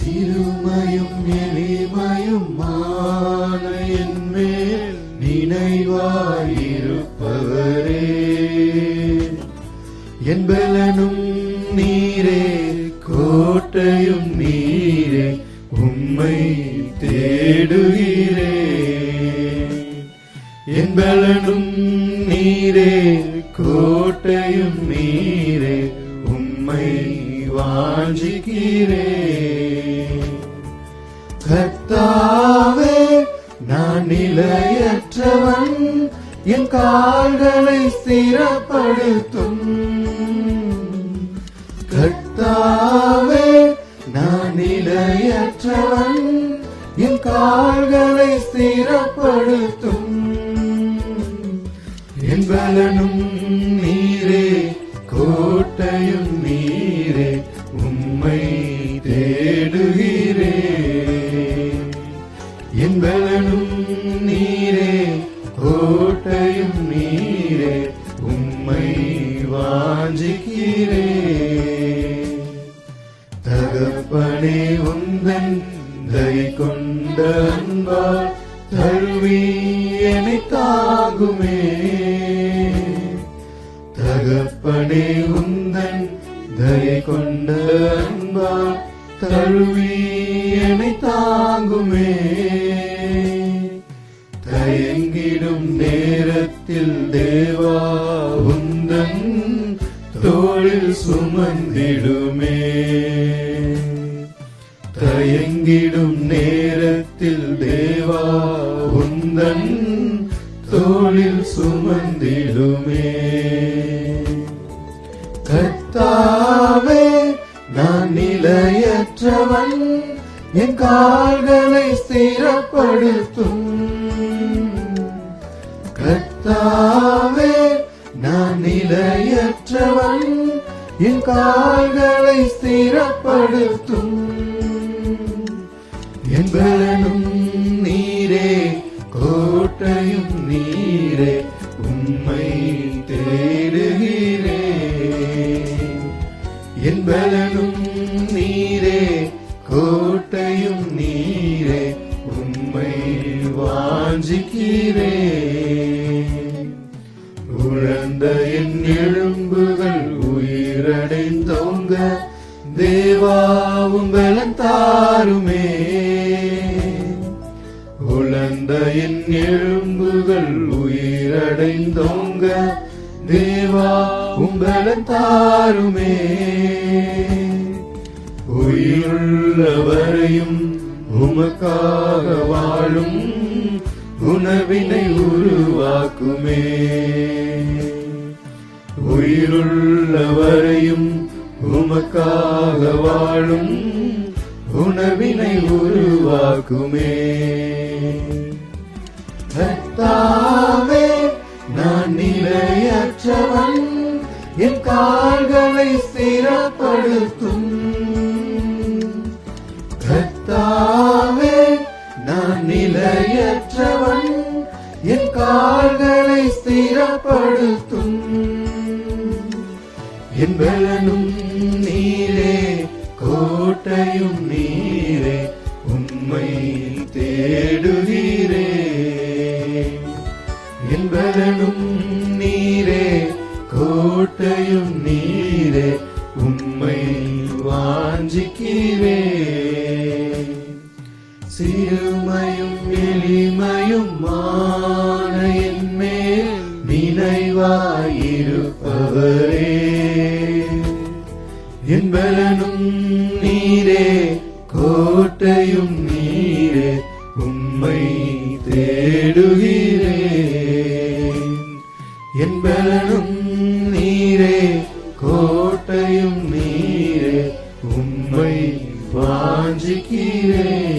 சிறுமையும் எளிமையும் மான என்மேல் நினைவாயிருப்பவரே. என்பலனும் நீரே கோட்டையும் நீரே உம்மை தேடுகிறே. என்பலனும் நீரே கோட்டையும் நீரே உம்மை வாஞ்சிக்கிறே. நிலையற்றவன் என் கால்களை ஸ்திரப்படுத்தும். கர்த்தாவே நான் நிலையற்றவன் என் கால்களை ஸ்திரப்படுத்தும். என் பலனும் நீயும் நீரே உம்மை வாஞ்சிக்கிறே. தகப்பனே உந்தன் தை கொண்ட அன்பால் தழுவி என்னை தாங்குமே தகப்பனே உந்தன் தயை கொண்ட அன்பால் தழுவி என்னை தாங்குமே தயங்கிடும் நே கரத்தில் தேவா உந்தன் தோளில் சுமந்திடுமே. தயங்கிடும் நேரத்தில் தேவா உந்தன் தோளில் சுமந்திடுமே. கத்தாவே நான் நிலையற்றவன் என் கால்களை ஸ்திரப்படுத்தும். கர்த்தாவே நான் நிலையற்றவன். என் கால்களை ஸ்திரப்படுத்தும். என் பலனும் நீரே கோட்டையும் நீரே உம்மை தேடுகிறே என் பலனும் நீரே உழந்த என் எலும்புகள் உயிரடைந்தோங்க. தேவாவும் பலன் தாருமே உழந்த என் எலும்புகள் உயிரடைந்தோங்க. தேவா உம்பலன் தாருமே உயிருள்ளவரையும் உமக்காக வாழும் உணவினை உருவாக்குமே. உயிருள்ளவரையும் உமக்காக வாழும் உணவினை உருவாக்குமே. கர்த்தாவே நான் நிலையற்றவன். என் கால்களை ஸ்திரப்படுத்தும் நான் நிலையற்றவன் என் கால்களை ஸ்திரப்படுத்தும். என் பலனும் நீரே கோட்டையும் நீரே உண்மை தேடுகிறே என் பலனும் நீரே கோட்டையும் நீரே உம்மை வாஞ்சிக்கிறேன். அவரே என்பனும் நீரே கோட்டையும் நீரே உம்மை தேடுகிறேன் என்பனும் நீரே கோட்டையும் நீரே உம்மை வாஞ்சிக்கிறேன்